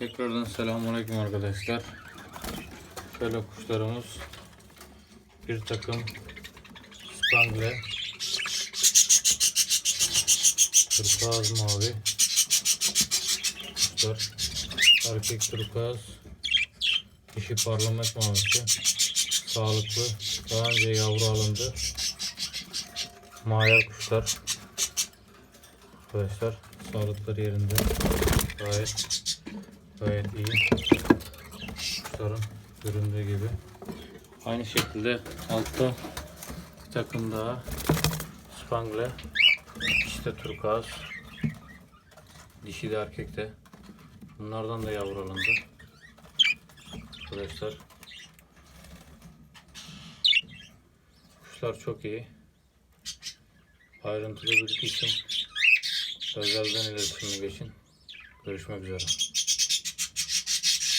Tekrardan selamünaleyküm arkadaşlar. Şöyle kuşlarımız bir takım spangle turkuaz mavi kuşlar erkek turkuaz dişi parlament mavisi sağlıklı daha önce yavru alındı. Mayar kuşlar. Arkadaşlar sağlıkları yerinde. Gayet gayet iyi. Kuşların göründüğü gibi. Aynı şekilde altta bir takım daha. Spangle. İşte turkuaz. Dişi de erkek de. Bunlardan da yavru alındı. Arkadaşlar. Kuşlar çok iyi. Ayrıntılı bilgi için özelden iletişime geçin. Görüşmek üzere